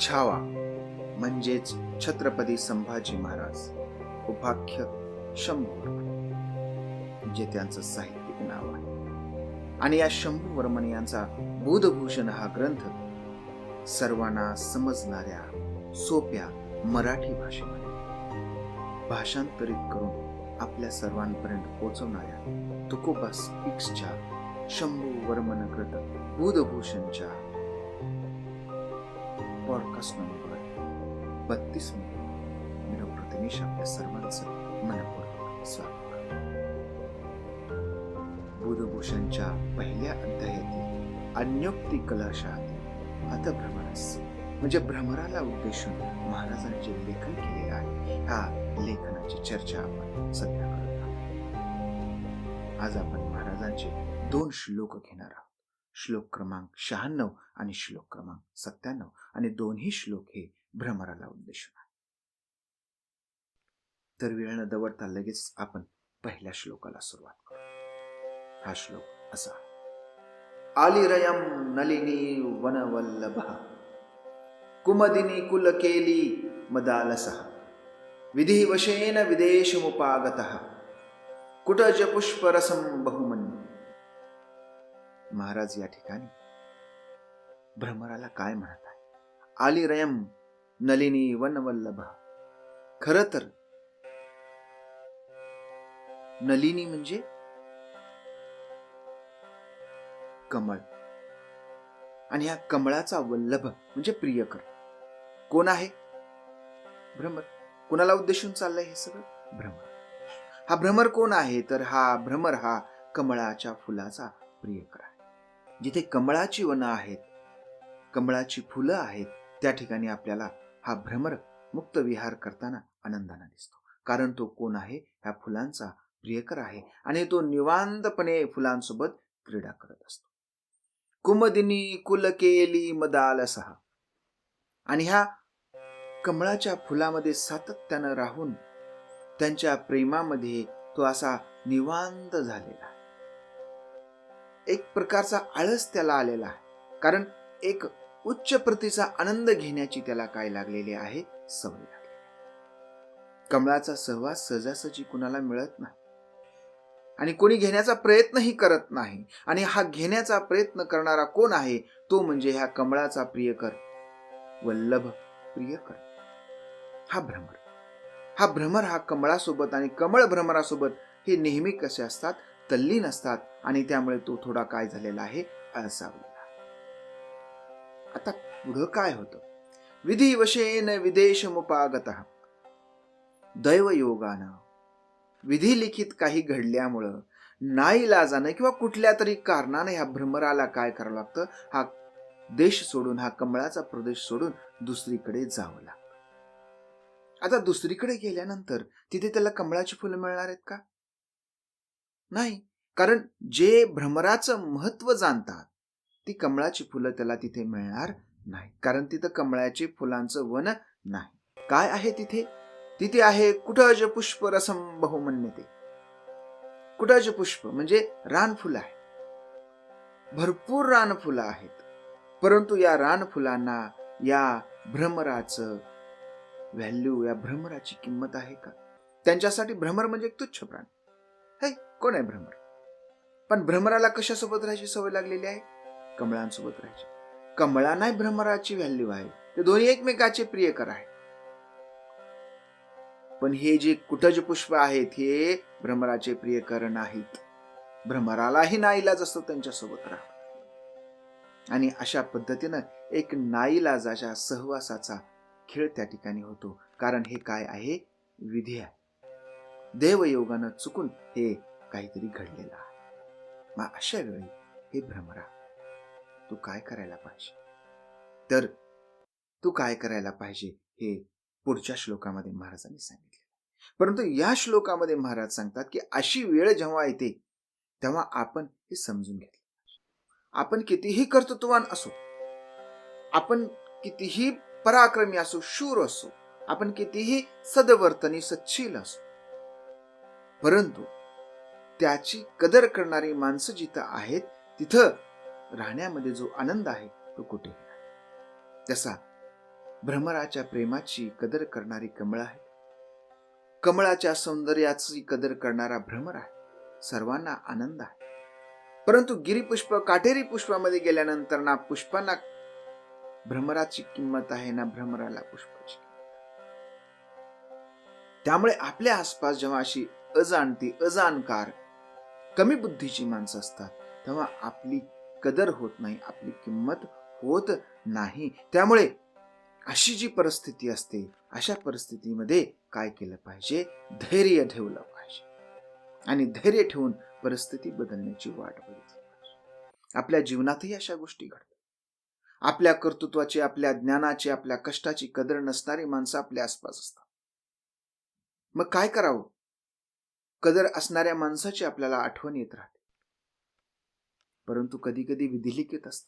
छावा म्हणजेच छत्रपती संभाजी महाराज उपाख्य शंभू जे त्यांचं साहित्यिक नाव आहे. आणि या शंभू वर्मन यांचा बुधभूषण हा ग्रंथ सर्वांना समजणाऱ्या सोप्या मराठी भाषेमध्ये भाषांतरित करून आपल्या सर्वांपर्यंत पोहोचवणाऱ्या तुकोबा स्पीक्सच्या शंभू वर्मन कृत बुधभूषणच्या पॉडकास्ट नंबर बत्तीस मी डॉक्टर दिनेश आपल्या सर्वांचं मनपूर्वक स्वागत. करतो बुधभूषणच्या पहिल्या अध्यायातील अन्योक्ती कलाशातील अतभ्रमरस म्हणजे भ्रमराला उद्देशून महाराजांनी जे लेखन केलेलं आहे ह्या लेखनाची चर्चा आपण सध्या करत आहोत. आज आपण महाराजांचे दोन श्लोक घेणार आहोत. श्लोक क्रमांक शहाण्णव आणि श्लोक क्रमांक सत्त्याण्णव आणि दोन्ही श्लोक हे भ्रमराला उद्देशून आहे तर वेळ न दवडता लगेच आपण पहिल्या श्लोकाला सुरुवात करू. हा श्लोक असा. आलिरयम नलिनी वनवल्लभ। कुमदिनी कुलकेली मदालसः। विधिवशेन विदेशमुपागतः। कुटज पुष्परसं बहुमन्य। महाराज या ठिकाणी भ्रमराला काय म्हणत आहे? आलिरयम नलिनी वनवल्लभ. खर तर नलिनी म्हणजे कमळ. आणि ह्या कमळाचा वल्लभ म्हणजे प्रियकर. कोण आहे? भ्रमर. कोणाला उद्देशून चाललंय हे सगळं? भ्रमर. हा भ्रमर कोण आहे? तर हा भ्रमर हा कमळाच्या फुलाचा प्रियकर आहे. जिथे कमळाची वनं आहेत कमळाची फुलं आहेत त्या ठिकाणी आपल्याला हा भ्रमर मुक्त विहार करताना आनंदाने दिसतो. कारण तो कोण आहे? ह्या फुलांचा प्रियकर आहे आणि तो निवांतपणे फुलांसोबत क्रीडा करत असतो. कुमदिनी कुलकेली मदालसहा आणि ह्या कमळाच्या फुलामध्ये सातत्यानं राहून त्यांच्या प्रेमामध्ये तो असा निवांत झालेला आहे. एक प्रकारचा आळस त्याला आलेला आहे. कारण एक उच्च प्रतीचा आनंद घेण्याची त्याला काय लागलेली आहे? सवय लागलेली कमळाचा सहवास सहजासहजी कुणाला मिळत नाही. आणि कोणी घेण्याचा प्रयत्नही करत नाही. आणि हा घेण्याचा प्रयत्न करणारा कोण आहे? तो म्हणजे ह्या कमळाचा प्रियकर वल्लभ प्रियकर. हा भ्रमर. हा भ्रमर हा कमळासोबत आणि कमळ भ्रमरासोबत हे नेहमी कसे असतात? तल्लीन असतात आणि त्यामुळे तो थोडा काय झालेला आहे? अळसावलेला आता पुढं काय होतं? विधिवशेन विदेश मुपागत दैवयोगानं विधी लिखित काही घडल्यामुळं नाईलाजानं किंवा कुठल्या तरी कारणाने ह्या भ्रमराला काय करावं लागतं? हा देश सोडून हा कमळाचा प्रदेश सोडून दुसरीकडे जावं लागतं. आता दुसरीकडे गेल्यानंतर तिथे त्याला कमळाची फुलं मिळणार आहेत का? नाही कारण जे भ्रमराचं महत्त्व जाणतात ती कमळाची फुलं त्याला तिथे मिळणार नाही कारण तिथं कमळाची फुलांचं वन नाही. काय आहे तिथे? तिथे आहे कुटज पुष्प रसम बहुमन्यते. कुटज पुष्प? म्हणजे रानफुलं आहे भरपूर रानफुलं आहेत. परंतु या रानफुलांना या भ्रमराचं व्हॅल्यू या भ्रमराची किंमत आहे का? त्यांच्यासाठी भ्रमर म्हणजे एक तुच्छ प्राणी. है कोण आहे भ्रमर? पण भ्रमराला कशासोबत राहायची सवय लागलेली आहे? कमळांसोबत राहायची. कमळा नाही भ्रमराची व्हॅल्यू आहे. ते दोन्ही एकमेकाचे प्रियकर आहे पण हे जे कुटज पुष्प आहेत हे भ्रमराचे प्रियकर नाहीत. भ्रमरालाही नाईलाज असतो त्यांच्यासोबत राहा आणि अशा पद्धतीनं एक नाईलाजाच्या सहवासाचा खेळ त्या ठिकाणी होतो. कारण हे काय आहे? विधी आहे. देवयोगानं चुकून हे काहीतरी घडलेलं आहे. मग अशा वेळी हे भ्रमरा तू काय करायला पाहिजे? तर तू काय करायला पाहिजे हे पुढच्या श्लोकामध्ये महाराजांनी सांगितले परंतु या श्लोकामध्ये महाराज सांगतात की अशी वेळ जेव्हा येते तेव्हा आपण हे समजून घेतलं आपण कितीही कर्तृत्ववान असो आपण कितीही पराक्रमी असो शूर असो आपण कितीही सदवर्तनी सच्छील असो परंतु त्याची कदर करणारी माणसं जिथं आहेत तिथं राहण्यामध्ये जो आनंद आहे तो कुठे तसा भ्रमराच्या प्रेमाची कदर करणारी कमळ आहे कमळाच्या सौंदर्याची कदर करणारा भ्रमर आहे सर्वांना आनंद आहे. परंतु गिरीपुष्प काटेरी पुष्पामध्ये गेल्यानंतर ना पुष्पांना भ्रमराची किंमत आहे ना भ्रमराला पुष्पाची. त्यामुळे आपल्या आसपास जेव्हा अशी अजाणती अजाणकार कमी बुद्धीची माणसं असतात. तेव्हा आपली कदर होत नाही आपली किंमत होत नाही. त्यामुळे अशी जी परिस्थिती असते अशा परिस्थितीमध्ये काय केलं पाहिजे? धैर्य ठेवलं पाहिजे. आणि धैर्य ठेवून परिस्थिती बदलण्याची वाट बघितली पाहिजे. आपल्या जीवनातही अशा गोष्टी घडतात. आपल्या कर्तृत्वाची आपल्या ज्ञानाची आपल्या कष्टाची कदर नसणारी माणसं आपल्या आसपास असतात. मग काय करावं? कदर असणाऱ्या माणसाची आपल्याला आठवण येत राहते. परंतु कधी कधी विधिलिखित असत.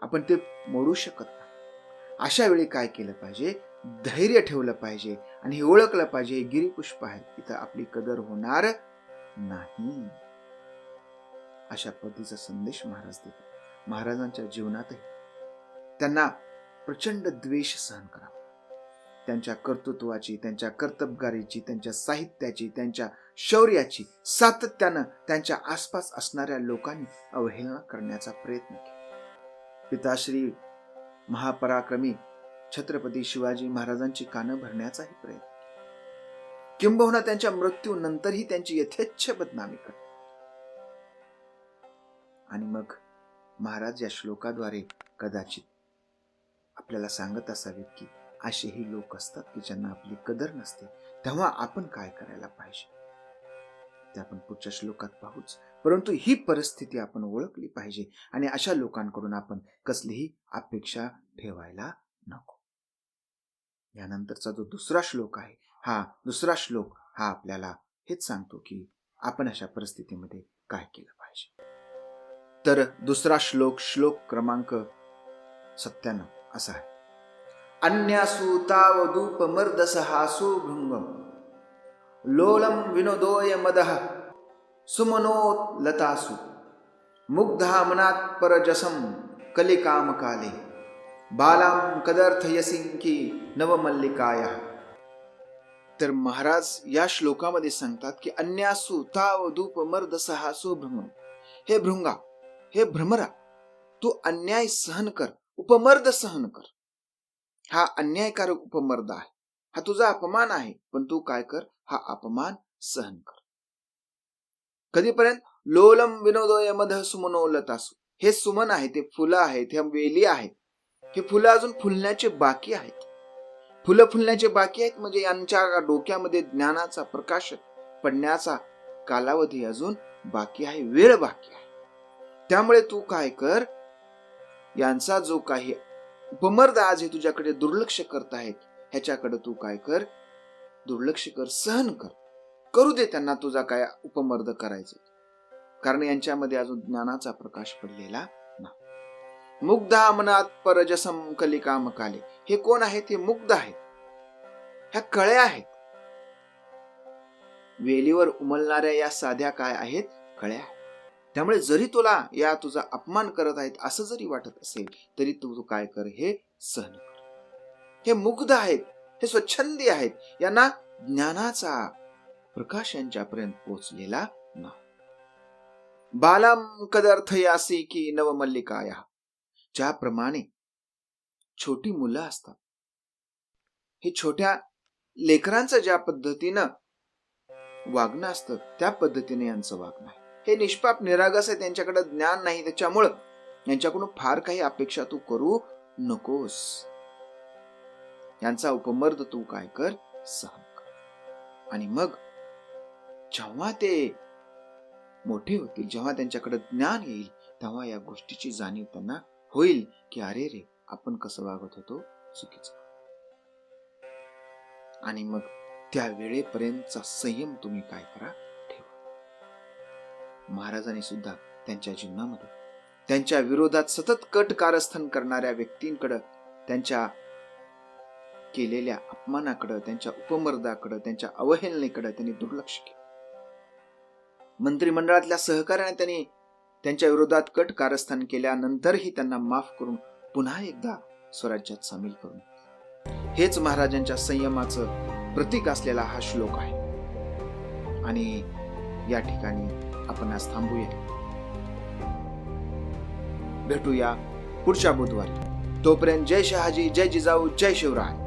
आपण ते मोडू शकत नाही. अशा वेळी काय केलं पाहिजे? धैर्य ठेवलं पाहिजे आणि हे ओळखलं पाहिजे गिरीपुष्प आहे. इथं आपली कदर होणार नाही. अशा पद्धतीचा संदेश महाराज देतात. महाराजांच्या जीवनातही त्यांना प्रचंड द्वेष सहन करावा. त्यांच्या कर्तृत्वाची त्यांच्या कर्तबगारीची त्यांच्या साहित्याची त्यांच्या शौर्याची सातत्यानं त्यांच्या आसपास असणाऱ्या लोकांनी अवहेलना करण्याचा प्रयत्न केला. पिताश्री महापराक्रमी छत्रपती शिवाजी महाराजांची कानं भरण्याचाही प्रयत्न केला. किंबहुना त्यांच्या मृत्यूनंतरही त्यांची यथेच्छ बदनामी कर आणि मग महाराज या श्लोकाद्वारे कदाचित आपल्याला सांगत असावेत की असेही लोक असतात की ज्यांना आपली कदर नसते तेव्हा आपण काय करायला पाहिजे? ते आपण पुढच्या श्लोकात पाहूच. परंतु ही परिस्थिती आपण ओळखली पाहिजे आणि अशा लोकांकडून आपण कसलीही अपेक्षा ठेवायला नको. यानंतरचा जो दुसरा श्लोक आहे हा दुसरा श्लोक हा आपल्याला हेच सांगतो की आपण अशा परिस्थितीमध्ये काय केलं पाहिजे. तर दुसरा श्लोक श्लोक क्रमांक सत्त्याण्णव असा आहे. अन्यासु तावदूपमर्दसहासु भृङ्गम् लोलं विनोदोय मदः सुमनोत् लतासु। मुग्धा मनात् परजसं कलिकामकाले। बालां कदर्थयसिंकी नवमल्लिकाय। तर महाराज या श्लोकामध्ये सांगतात की अन्यासु ताव धूप मर्द सहासु भ्रम हे भृंगा हे भ्रमरा तू अन्याय सहन कर उपमर्द सहन कर. हा अन्यायकारक उपमर्द आहे. हा तुझा अपमान आहे पण तू काय कर हा अपमान सहन कर. कधीपर्यंत? लोलम विनोदोय मध सुमनोलतासु हे सुमन आहे ते फुलं आहेत हे वेली आहेत. हे फुलं अजून फुलण्याचे बाकी आहेत. फुलं फुलण्याचे बाकी आहेत म्हणजे यांच्या डोक्यामध्ये ज्ञानाचा प्रकाश पडण्याचा कालावधी अजून बाकी आहे वेळ बाकी आहे. त्यामुळे तू काय कर? यांचा जो काही उपमर्द आज हे तुझ्याकडे दुर्लक्ष करत आहेत ह्याच्याकडे तू काय कर? दुर्लक्ष कर सहन कर. करू दे त्यांना तुझा काय उपमर्द करायचे. कारण यांच्यामध्ये अजून ज्ञानाचा प्रकाश पडलेला नाही. मुग्धा मनात परजसम कलिकाम काले. हे कोण आहेत हे मुग्ध आहेत. ह्या कळ्या आहेत. वेलीवर उमलणाऱ्या या साध्या काय आहेत? कळ्या त्यामुळे जरी तुला या तुझा अपमान करत आहेत असं जरी वाटत असेल तरी तू तू काय कर? हे सहन कर. हे मुग्ध आहेत. हे स्वच्छंदी आहेत. यांना ज्ञानाचा प्रकाश यांच्यापर्यंत पोचलेला नाही. बालम कदर्थ यासी की नवमल्लिकाया ज्याप्रमाणे छोटी मुलं असतात. हे छोट्या लेकरांचं ज्या पद्धतीनं वागणं असतं त्या पद्धतीने यांचं वागणं आहे. हे निष्पाप निरागस आहे त्यांच्याकडे ज्ञान नाही. त्याच्यामुळं यांच्याकडून फार काही अपेक्षा तू करू नकोस. यांचा उपमर्द तू काय कर? सहन कर. आणि मग जेव्हा ते मोठे होतील जेव्हा त्यांच्याकडे ज्ञान येईल तेव्हा या गोष्टीची जाणीव त्यांना होईल की अरे रे आपण कसं वागत होतो? चुकीच. आणि मग त्या वेळेपर्यंतचा संयम तुम्ही काय करा? ठेवा. महाराजांनी सुद्धा त्यांच्या जीवनामध्ये त्यांच्या विरोधात सतत कट कारस्थान करणाऱ्या व्यक्तींकडं त्यांच्या केलेल्या अपमानाकडं त्यांच्या उपमर्दाकडं त्यांच्या अवहेलनेकडं त्यांनी दुर्लक्ष केलं. मंत्रिमंडळातल्या सहकार्याने त्यांनी त्यांच्या विरोधात कट कारस्थान केल्यानंतरही त्यांना माफ करून पुन्हा एकदा स्वराज्यात सामील करून हेच महाराजांच्या संयमाचं प्रतीक असलेला हा श्लोक आहे. आणि या ठिकाणी आपण आज थांबूया भेटूया पुढच्या बुधवारी. तोपर्यंत जय शहाजी जय जिजाऊ जय शिवराज